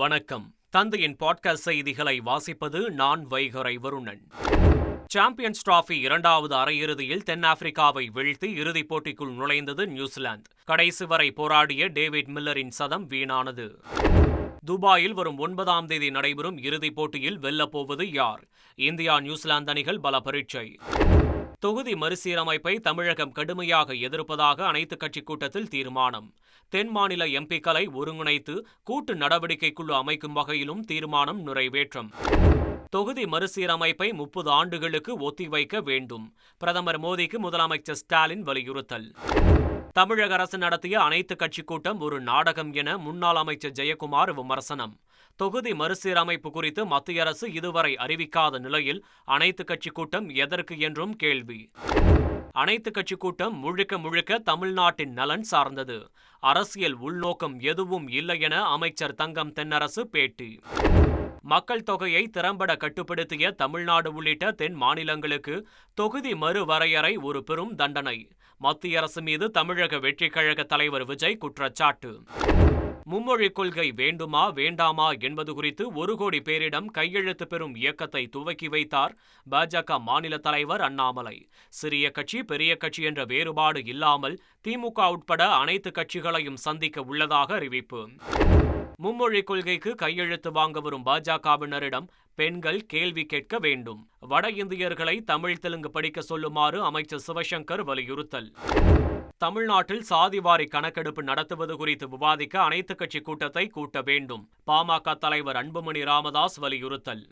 வணக்கம். தந்தையின் பாட்காஸ்ட் செய்திகளை வாசிப்பது நான் வைகரை வருணன். சாம்பியன்ஸ் டிராபி இரண்டாவது அரையிறுதியில் தென்னாப்பிரிக்காவை வீழ்த்தி இறுதிப் போட்டிக்குள் நுழைந்தது நியூசிலாந்து. கடைசி வரை போராடிய டேவிட் மில்லரின் சதம் வீணானது. துபாயில் வரும் ஒன்பதாம் தேதி நடைபெறும் இறுதிப் போட்டியில் வெல்லப்போவது யார்? இந்தியா நியூசிலாந்து அணிகள் பல பரீட்சை. தொகுதி மறுசீரமைப்பை தமிழகம் கடுமையாக எதிர்ப்பதாக அனைத்துக் கட்சி கூட்டத்தில் தீர்மானம். தென் மாநில எம்பிக்களை ஒருங்கிணைத்து கூட்டு நடவடிக்கைக்குழு அமைக்கும் வகையிலும் தீர்மானம் நிறைவேற்றம். தொகுதி மறுசீரமைப்பை முப்பது ஆண்டுகளுக்கு ஒத்திவைக்க வேண்டும். பிரதமர் மோடிக்கு முதலமைச்சர் ஸ்டாலின் வலியுறுத்தல். தமிழக அரசு நடத்திய அனைத்துக் கட்சி கூட்டம் ஒரு நாடகம் என முன்னாள் அமைச்சர் ஜெயக்குமார் விமர்சனம். தொகுதி மறுசீரமைப்பு குறித்து மத்திய அரசு இதுவரை அறிவிக்காத நிலையில் அனைத்து கட்சி கூட்டம் எதற்கு என்றும் கேள்வி. அனைத்து கட்சி கூட்டம் முழுக்க முழுக்க தமிழ்நாட்டின் நலன் சார்ந்தது. அரசியல் உள்நோக்கம் எதுவும் இல்லை என அமைச்சர் தங்கம் தென்னரசு பேட்டி. மக்கள் தொகையை திறம்பட கட்டுப்படுத்திய தமிழ்நாடு உள்ளிட்ட தென் மாநிலங்களுக்கு தொகுதி மறுவரையறை ஒரு பெரும் தண்டனை. மத்திய அரசு மீது தமிழக வெற்றிக் கழக தலைவர் விஜய் குற்றச்சாட்டு. மும்மொழி கொள்கை வேண்டுமா வேண்டாமா என்பது குறித்து ஒரு கோடி பேரிடம் கையெழுத்து பெறும் இயக்கத்தை துவக்கி வைத்தார் பாஜக மாநில தலைவர் அண்ணாமலை. சிறிய கட்சி பெரிய கட்சி என்ற வேறுபாடு இல்லாமல் திமுக உட்பட அனைத்து கட்சிகளையும் சந்திக்க உள்ளதாக அறிவிப்பு. மும்மொழி கொள்கைக்கு கையெழுத்து வாங்க வரும் பாஜகவினரிடம் பெண்கள் கேள்வி கேட்க வேண்டும். வட இந்தியர்களை தமிழ் தெலுங்கு படிக்க சொல்லுமாறு அமைச்சர் சிவசங்கர் வலியுறுத்தல். தமிழ்நாட்டில் சாதிவாரி கணக்கெடுப்பு நடத்துவது குறித்து விவாதிக்க அனைத்துக் கட்சி கூட்டத்தை கூட்ட வேண்டும் பாமக தலைவர் அன்புமணி ராமதாஸ் வலியுறுத்தல்.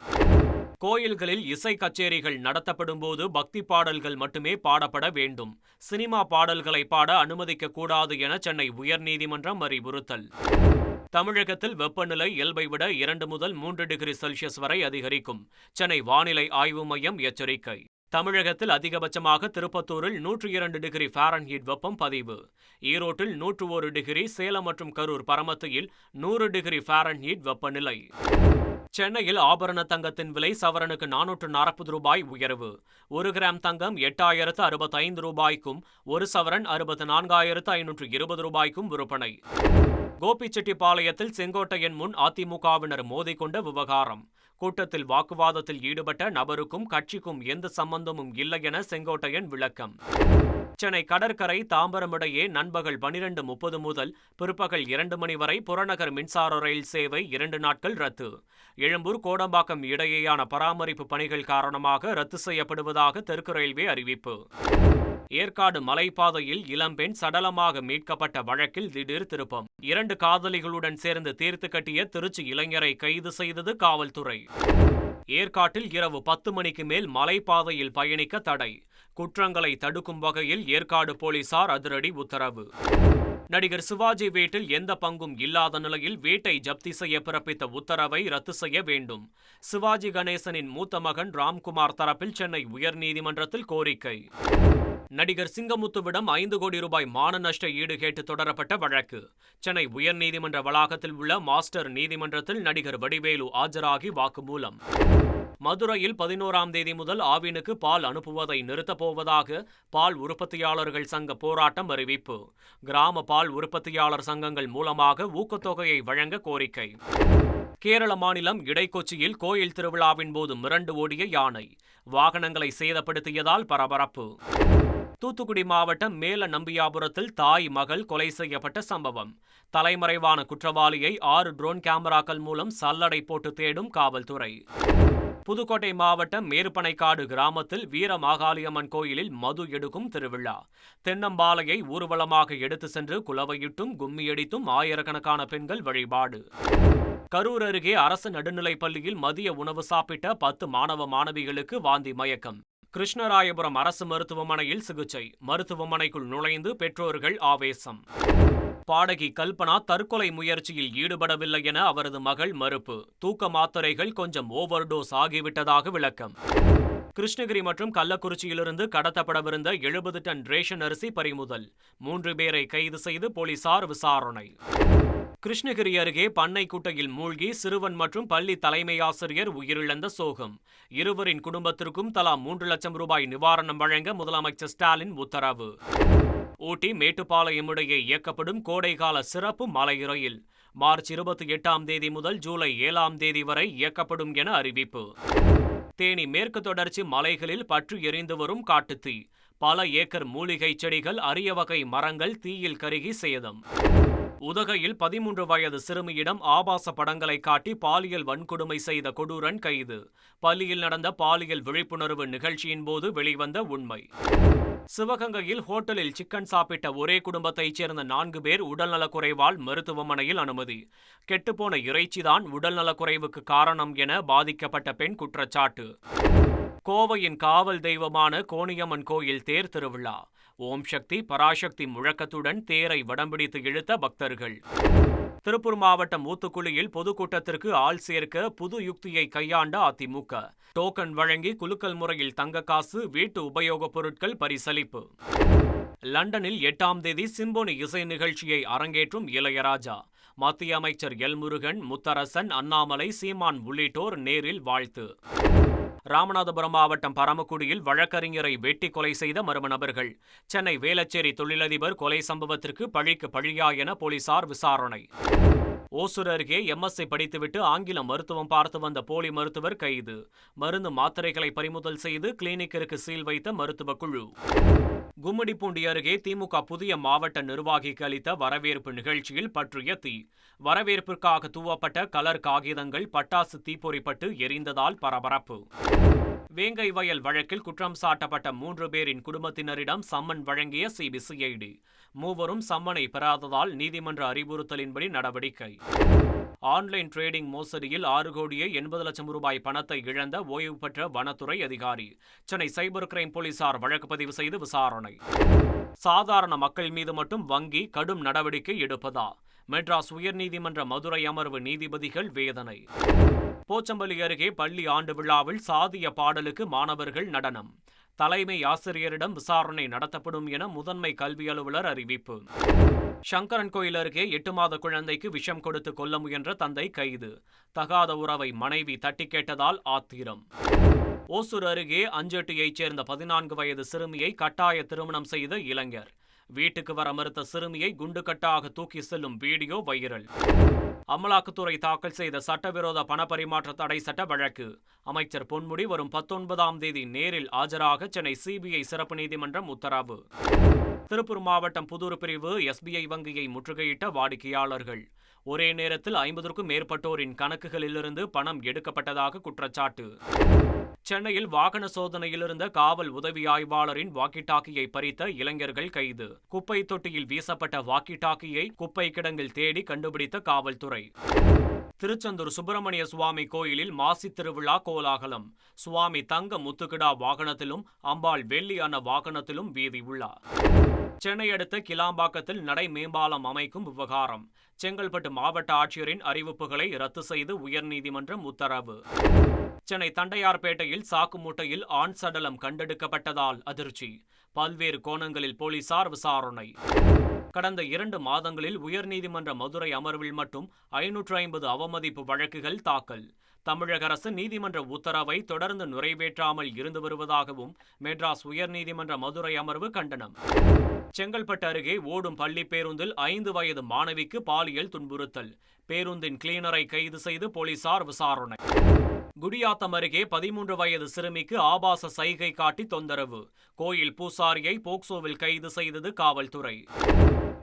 கோயில்களில் இசை கச்சேரிகள் நடத்தப்படும் போது பக்தி பாடல்கள் மட்டுமே பாடப்பட வேண்டும் சினிமா பாடல்களை பாட அனுமதிக்கக்கூடாது என சென்னை உயர்நீதிமன்றம் அறிவுறுத்தல். தமிழகத்தில் வெப்பநிலை இயல்பை விட இரண்டு முதல் மூன்று டிகிரி செல்சியஸ் வரை அதிகரிக்கும். சென்னை வானிலை ஆய்வு மையம் எச்சரிக்கை. தமிழகத்தில் அதிகபட்சமாக திருப்பத்தூரில் நூற்றி இரண்டு டிகிரி ஃபாரன்ஹீட் வெப்பம் பதிவு. ஈரோட்டில் நூற்று ஒரு டிகிரி சேலம் மற்றும் கரூர் பரமத்தியில் நூறு டிகிரி ஃபாரன்ஹீட் வெப்பநிலை. சென்னையில் ஆபரண தங்கத்தின் விலை சவரனுக்கு நானூற்று நாற்பது ரூபாய் உயர்வு. ஒரு கிராம் தங்கம் எட்டாயிரத்து அறுபத்தைந்து ரூபாய்க்கும் ஒரு சவரன் அறுபத்து நான்காயிரத்து ஐநூற்று இருபது ரூபாய்க்கும் விற்பனை. கோபிச்செட்டிப்பாளையத்தில் செங்கோட்டையன் முன் அதிமுகவினர் மோதிக்கொண்ட விவகாரம். கூட்டத்தில் வாக்குவாதத்தில் ஈடுபட்ட நபருக்கும் கட்சிக்கும் எந்த சம்பந்தமும் இல்லை என செங்கோட்டையன் விளக்கம். சென்னை கடற்கரை தாம்பரம் இடையே நண்பகல் பனிரெண்டு முப்பது முதல் பிற்பகல் இரண்டு மணி வரை புறநகர் மின்சார ரயில் சேவை இரண்டு நாட்கள் ரத்து. எழும்பூர் கோடம்பாக்கம் இடையேயான பராமரிப்பு பணிகள் காரணமாக ரத்து செய்யப்படுவதாக தெற்கு ரயில்வே அறிவிப்பு. ஏற்காடு மலைப்பாதையில் இளம்பெண் சடலமாக மீட்கப்பட்ட வழக்கில் திடீர் திருப்பம். இரண்டு காதலிகளுடன் சேர்ந்து தீர்த்து கட்டிய திருச்சி இளைஞரை கைது செய்தது காவல்துறை. ஏற்காட்டில் இரவு பத்து மணிக்கு மேல் மலைப்பாதையில் பயணிக்க தடை. குற்றங்களை தடுக்கும் வகையில் ஏற்காடு போலீசார் அதிரடி உத்தரவு. நடிகர் சிவாஜி வீட்டில் எந்த பங்கும் இல்லாத நிலையில் வீட்டை ஜப்தி செய்ய பிறப்பித்த உத்தரவை ரத்து செய்ய வேண்டும். சிவாஜி கணேசனின் மூத்த மகன் ராம்குமார் தரப்பில் சென்னை உயர்நீதிமன்றத்தில் கோரிக்கை. நடிகர் சிங்கமுத்துவிடம் ஐந்து கோடி ரூபாய் மான நஷ்ட ஈடு கேட்டு தொடரப்பட்ட வழக்கு. சென்னை உயர்நீதிமன்ற வளாகத்தில் உள்ள மாஸ்டர் நீதிமன்றத்தில் நடிகர் வடிவேலு ஆஜராகி வாக்குமூலம். மதுரையில் பதினோராம் தேதி முதல் ஆவினுக்கு பால் அனுப்புவதை நிறுத்தப் போவதாக பால் உற்பத்தியாளர்கள் சங்க போராட்டம் அறிவிப்பு. கிராம பால் உற்பத்தியாளர் சங்கங்கள் மூலமாக ஊக்கத்தொகையை வழங்க கோரிக்கை. கேரள மாநிலம் இடைக்கொச்சியில் கோயில் திருவிழாவின் போது மிரண்டு ஓடிய யானை. வாகனங்களை சேதப்படுத்தியதால் பரபரப்பு. தூத்துக்குடி மாவட்டம் மேல நம்பியாபுரத்தில் தாய் மகள் கொலை செய்யப்பட்ட சம்பவம். தலைமறைவான குற்றவாளியை ஆறு ட்ரோன் கேமராக்கள் மூலம் சல்லடை போட்டு தேடும் காவல்துறை. புதுக்கோட்டை மாவட்டம் மேற்பனைக்காடு கிராமத்தில் வீர மாகாளியம்மன் கோயிலில் மது எடுக்கும் திருவிழா. தென்னம்பாலையை ஊர்வலமாக எடுத்து சென்று குலவையிட்டும் கும்மியடித்தும் ஆயிரக்கணக்கான பெண்கள் வழிபாடு. கரூர் அருகே அரசு நடுநிலைப் பள்ளியில் மதிய உணவு சாப்பிட்ட பத்து மாணவ மாணவிகளுக்கு வாந்தி மயக்கம். கிருஷ்ணராயபுரம் அரசு மருத்துவமனையில் சிகிச்சை. மருத்துவமனைக்குள் நுழைந்து பெற்றோர்கள் ஆவேசம். பாடகி கல்பனா தற்கொலை முயற்சியில் ஈடுபடவில்லை என அவரது மகள் மறுப்பு. தூக்க மாத்திரைகள் கொஞ்சம் ஓவர்டோஸ் ஆகிவிட்டதாக விளக்கம். கிருஷ்ணகிரி மற்றும் கள்ளக்குறிச்சியிலிருந்து கடத்தப்படவிருந்த எழுபது டன் ரேஷன் அரிசி பறிமுதல். மூன்று பேரை கைது செய்து போலீசார் விசாரணை. கிருஷ்ணகிரி அருகே பண்ணை குட்டையில் மூழ்கி சிறுவன் மற்றும் பள்ளி தலைமை ஆசிரியர் உயிரிழந்த சோகம். இருவரின் குடும்பத்திற்கும் தலா மூன்று லட்சம் ரூபாய் நிவாரணம் வழங்க முதலமைச்சர் ஸ்டாலின் உத்தரவு. ஊட்டி மேட்டுப்பாளையம் இடையே இயக்கப்படும் கோடைகால சிறப்பு மலை ரயில். மார்ச் இருபத்தி எட்டாம் தேதி முதல் ஜூலை ஏழாம் தேதி வரை இயக்கப்படும் என அறிவிப்பு. தேனி மேற்கு தொடர்ச்சி மலைகளில் பற்று எரிந்து வரும் காட்டுத்தீ. பல ஏக்கர் மூலிகை செடிகள் அரிய வகை மரங்கள் தீயில் கருகி சேதம். உதகையில் பதிமூன்று வயது சிறுமியிடம் ஆபாச படங்களை காட்டி பாலியல் வன்கொடுமை செய்த கொடூரன் கைது. பள்ளியில் நடந்த பாலியல் விழிப்புணர்வு நிகழ்ச்சியின் போது வெளிவந்த உண்மை. சிவகங்கையில் ஹோட்டலில் சிக்கன் சாப்பிட்ட ஒரே குடும்பத்தைச் சேர்ந்த நான்கு பேர் உடல்நலக்குறைவால் மருத்துவமனையில் அனுமதி. கெட்டுப்போன இறைச்சிதான் உடல்நலக்குறைவுக்கு காரணம் என பாதிக்கப்பட்ட பெண் குற்றச்சாட்டு. கோவையின் காவல் தெய்வமான கோணியம்மன் கோயில் தேர் திருவிழா. ஓம் சக்தி பராசக்தி முழக்கத்துடன் தேரை வடம்பிடித்து இழுத்த பக்தர்கள். திருப்பூர் மாவட்டம் ஊத்துக்குளியில் பொதுக்கூட்டத்திற்கு ஆள் சேர்க்க புது யுக்தியை கையாண்ட அதிமுக. டோக்கன் வழங்கி குலுக்கல் முறையில் தங்க காசு வீட்டு உபயோகப் பொருட்கள் பரிசளிப்பு. லண்டனில் எட்டாம் தேதி சிம்போனி இசை நிகழ்ச்சியை அரங்கேற்றும் இளையராஜா. மத்திய அமைச்சர் எல் முருகன் முத்தரசன் அண்ணாமலை சீமான் உள்ளிட்டோர் நேரில் வாழ்த்து. ராமநாதபுரம் மாவட்டம் பரமக்குடியில் வழக்கறிஞரை வெட்டி கொலை செய்த மர்ம நபர்கள். சென்னை வேளச்சேரி தொழிலதிபர் கொலை சம்பவத்திற்கு பழிக்கு பழியா என போலீசார் விசாரணை. ஓசூர் அருகே எம்எஸ்ஐ படித்துவிட்டு ஆங்கில மருத்துவம் பார்த்து வந்த போலி மருத்துவர் கைது. மருந்து மாத்திரைகளை பறிமுதல் செய்து கிளினிக்கிற்கு சீல் வைத்த மருத்துவ குழு. கும்மிடிப்பூண்டி அருகே திமுக புதிய மாவட்ட நிர்வாகிக்கு அளித்த வரவேற்பு நிகழ்ச்சியில் பற்றிய தீ. வரவேற்பிற்காக தூவப்பட்ட கலர் காகிதங்கள் பட்டாசு தீப்பொறிப்பட்டு எரிந்ததால் பரபரப்பு. வேங்கை வயல் வழக்கில் குற்றம் சாட்டப்பட்ட மூன்று பேரின் குடும்பத்தினரிடம் சம்மன் வழங்கிய சிபிசிஐடி மூவரும் சம்மனை பெறாததால் நீதிமன்ற அறிவுறுத்தலின்படி நடவடிக்கை. ஆன்லைன் டிரேடிங் மோசடியில் ஆறு கோடியே எண்பது லட்சம் ரூபாய் பணத்தை இழந்த ஓய்வு பெற்ற வனத்துறை அதிகாரி. சென்னை சைபர் கிரைம் போலீசார் வழக்கு பதிவு செய்து விசாரணை. சாதாரண மக்கள் மீது மட்டும் வங்கி கடும் நடவடிக்கை எடுப்பதா? மெட்ராஸ் உயர்நீதிமன்ற மதுரை அமர்வு நீதிபதிகள் வேதனை. போச்சம்பள்ளி அருகே பள்ளி ஆண்டு விழாவில் சாதிய பாடலுக்கு மாணவர்கள் நடனம். தலைமை ஆசிரியரிடம் விசாரணை நடத்தப்படும் என முதன்மை கல்வி அலுவலர் அறிவிப்பு. சங்கரன் கோயில் அருகே எட்டு மாத குழந்தைக்கு விஷம் கொடுத்து கொல்ல முயன்ற தந்தை கைது. தகாத உறவை மனைவி தட்டி கேட்டதால் ஆத்திரம். ஓசூர் அருகே அஞ்சட்டியைச் சேர்ந்த பதினான்கு வயது சிறுமியை கட்டாய திருமணம் செய்த இளைஞர். வீட்டுக்கு வர மறுத்த சிறுமியை குண்டுகட்டாக தூக்கி செல்லும் வீடியோ வைரல். அமலாக்கத்துறை தாக்கல் செய்த சட்டவிரோத பணப்பரிமாற்ற தடை சட்ட வழக்கு. அமைச்சர் பொன்முடி வரும் பத்தொன்பதாம் தேதி நேரில் ஆஜராக சென்னை சிபிஐ சிறப்பு நீதிமன்றம் உத்தரவு. திருப்பூர் மாவட்டம் புதூர் பிரிவு எஸ்பிஐ வங்கியை முற்றுகையிட்ட வாடிக்கையாளர்கள். ஒரே நேரத்தில் ஐம்பதற்கும் மேற்பட்டோரின் கணக்குகளிலிருந்து பணம் எடுக்கப்பட்டதாக குற்றச்சாட்டு. சென்னையில் வாகன சோதனையில் இருந்த காவல் உதவி ஆய்வாளரின் வாக்கி டாக்கியை பறித்த இளைஞர்கள் கைது. குப்பை தொட்டியில் வீசப்பட்ட வாக்கி டாக்கியை குப்பை கிடங்கில் தேடி கண்டுபிடித்த காவல்துறை. திருச்செந்தூர் சுப்பிரமணிய சுவாமி கோயிலில் மாசி திருவிழா கோலாகலம். சுவாமி தங்க முத்துக்கிடா வாகனத்திலும் அம்பாள் வெள்ளி அன்ன வாகனத்திலும் வீதி உள்ளார் சென்னை அடுத்த கிளாம்பாக்கத்தில் நடை மேம்பாலம் அமைக்கும் விவகாரம். செங்கல்பட்டு மாவட்ட ஆட்சியரின் அறிவிப்புகளை ரத்து செய்து உயர்நீதிமன்றம் உத்தரவு. சென்னை தண்டையார்பேட்டையில் சாக்கு மூட்டையில் ஆண் சடலம் கண்டெடுக்கப்பட்டதால் அதிர்ச்சி. பல்வேறு கோணங்களில் போலீசார் விசாரணை. கடந்த இரண்டு மாதங்களில் உயர்நீதிமன்ற மதுரை அமர்வில் மட்டும் ஐநூற்று ஐம்பது அவமதிப்பு வழக்குகள் தாக்கல். தமிழக அரசு நீதிமன்ற உத்தரவை தொடர்ந்து நிறைவேற்றாமல் இருந்து வருவதாகவும் மெட்ராஸ் உயர்நீதிமன்ற மதுரை அமர்வு கண்டனம். செங்கல்பட்டு அருகே ஓடும் பள்ளி பேருந்தில் ஐந்து வயது மாணவிக்கு பாலியல் துன்புறுத்தல். பேருந்தின் கிளீனரை கைது செய்து போலீசார் விசாரணை. குடியாத்தம் அருகே பதிமூன்று வயது சிறுமிக்கு ஆபாச சைகை காட்டி தொந்தரவு. கோயில் பூசாரியை போக்சோவில் கைது செய்தது காவல்துறை.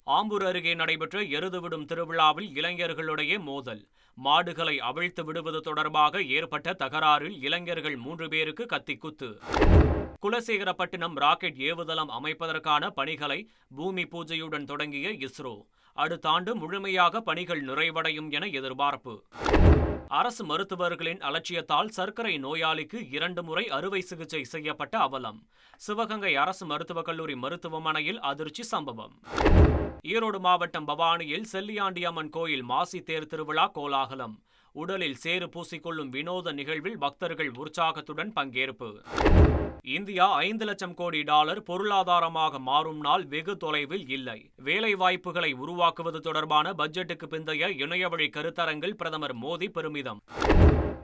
ஆம்பூர் அருகே நடைபெற்ற எருதுவிடும் திருவிழாவில் இளைஞர்களுடைய மோதல். மாடுகளை அவிழ்த்து விடுவது தொடர்பாக ஏற்பட்ட தகராறில் இளைஞர்கள் மூன்று பேருக்கு கத்திக்குத்து. குலசேகரப்பட்டினம் ராக்கெட் ஏவுதளம் அமைப்பதற்கான பணிகளை பூமி பூஜையுடன் தொடங்கிய இஸ்ரோ. அடுத்த ஆண்டு முழுமையாக பணிகள் நிறைவடையும் என எதிர்பார்ப்பு. அரசு மருத்துவர்களின் அலட்சியத்தால் சர்க்கரை நோயாளிக்கு இரண்டு முறை அறுவை சிகிச்சை செய்யப்பட்ட அவலம். சிவகங்கை அரசு மருத்துவக் கல்லூரி மருத்துவமனையில் அதிர்ச்சி சம்பவம். ஈரோடு மாவட்டம் பவானியில் செல்லியாண்டியம்மன் கோயில் மாசி தேர் திருவிழா கோலாகலம். உடலில் சேறு பூசிக்கொள்ளும் வினோத நிகழ்வில் பக்தர்கள் உற்சாகத்துடன் பங்கேற்பு. இந்தியா ஐந்து லட்சம் கோடி டாலர் பொருளாதாரமாக மாறும் நாள் வெகு தொலைவில் இல்லை. வேலை வாய்ப்புகளை உருவாக்குவது தொடர்பான பட்ஜெட்டுக்கு பிந்தைய இணையவழி கருத்தரங்கில் பிரதமர் மோடி பெருமிதம்.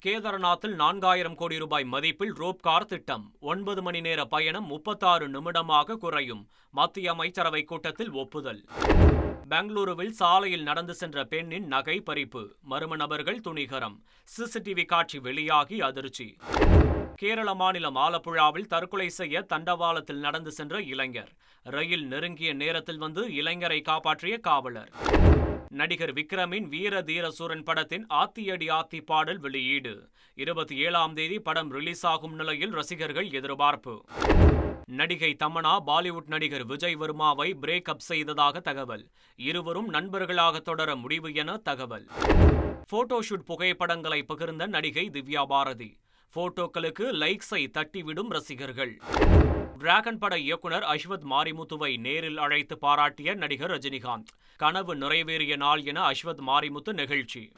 கேதார்நாத்தில் நான்காயிரம் கோடி ரூபாய் மதிப்பில் ரோப் கார் திட்டம். ஒன்பது மணி நேர பயணம் முப்பத்தாறு நிமிடமாக குறையும். மத்திய அமைச்சரவை கூட்டத்தில் ஒப்புதல். பெங்களூருவில் சாலையில் நடந்து சென்ற பெண்ணின் நகை பறிப்பு. மர்ம நபர்கள் துணிகரம். சிசிடிவி காட்சி வெளியாகி அதிர்ச்சி. கேரள மாநிலம் ஆலப்புழாவில் தற்கொலை செய்ய தண்டவாளத்தில் நடந்து சென்ற இளைஞர். ரயில் நெருங்கிய நேரத்தில் வந்து இளைஞரை காப்பாற்றிய காவலர். நடிகர் விக்ரமின் வீர தீர சூரன் படத்தின் ஆத்தியடி ஆத்தி பாடல் வெளியீடு. இருபத்தி ஏழாம் தேதி படம் ரிலீஸ் ஆகும் நிலையில் ரசிகர்கள் எதிர்பார்ப்பு. நடிகை தமனா பாலிவுட் நடிகர் விஜய் வர்மாவை பிரேக் அப் செய்ததாக தகவல். இருவரும் நண்பர்களாக தொடர முடிவு என தகவல். போட்டோஷூட் புகைப்படங்களை பகிர்ந்த நடிகை திவ்யா பாரதி. போட்டோக்களுக்கு லைக்ஸை தட்டிவிடும் ரசிகர்கள். டிராகன் பட இயக்குனர் அஸ்வத் மாரிமுத்துவை நேரில் அழைத்து பாராட்டிய நடிகர் ரஜினிகாந்த். கனவு நிறைவேறிய நாள் என அஸ்வத் மாரிமுத்து நிகழ்ச்சி.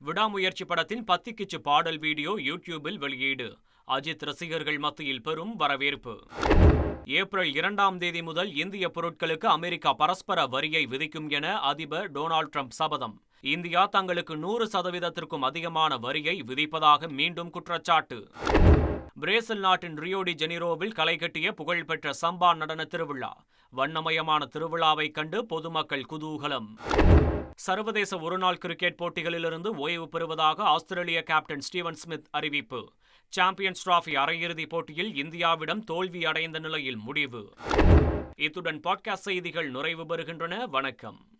விடாமுயற்சி படத்தின் பத்திக்கிச்சு பாடல் வீடியோ யூடியூபில் வெளியீடு. அஜித் ரசிகர்கள் மத்தியில் பெரும் வரவேற்பு. ஏப்ரல் இரண்டாம் தேதி முதல் இந்திய பொருட்களுக்கு அமெரிக்கா பரஸ்பர வரியை விதிக்கும் என அதிபர் டொனால்டு ட்ரம்ப் சபதம். இந்தியா தங்களுக்கு நூறு சதவீதத்திற்கும் அதிகமான வரியை விதிப்பதாக மீண்டும் குற்றச்சாட்டு. பிரேசில் நாட்டின் ரியோடி ஜெனிரோவில் களை கட்டிய புகழ்பெற்ற சம்பா நடன திருவிழா. வண்ணமயமான திருவிழாவை கண்டு பொதுமக்கள் குதூகலம். சர்வதேச ஒருநாள் கிரிக்கெட் போட்டிகளிலிருந்து ஓய்வு பெறுவதாக ஆஸ்திரேலிய கேப்டன் ஸ்டீவன் ஸ்மித் அறிவிப்பு. சாம்பியன்ஸ் டிராபி அரையிறுதிப் போட்டியில் இந்தியாவிடம் தோல்வி அடைந்த நிலையில் முடிவு. இத்துடன் பாட்காஸ்ட் செய்திகள் நிறைவு பெறுகின்றன. வணக்கம்.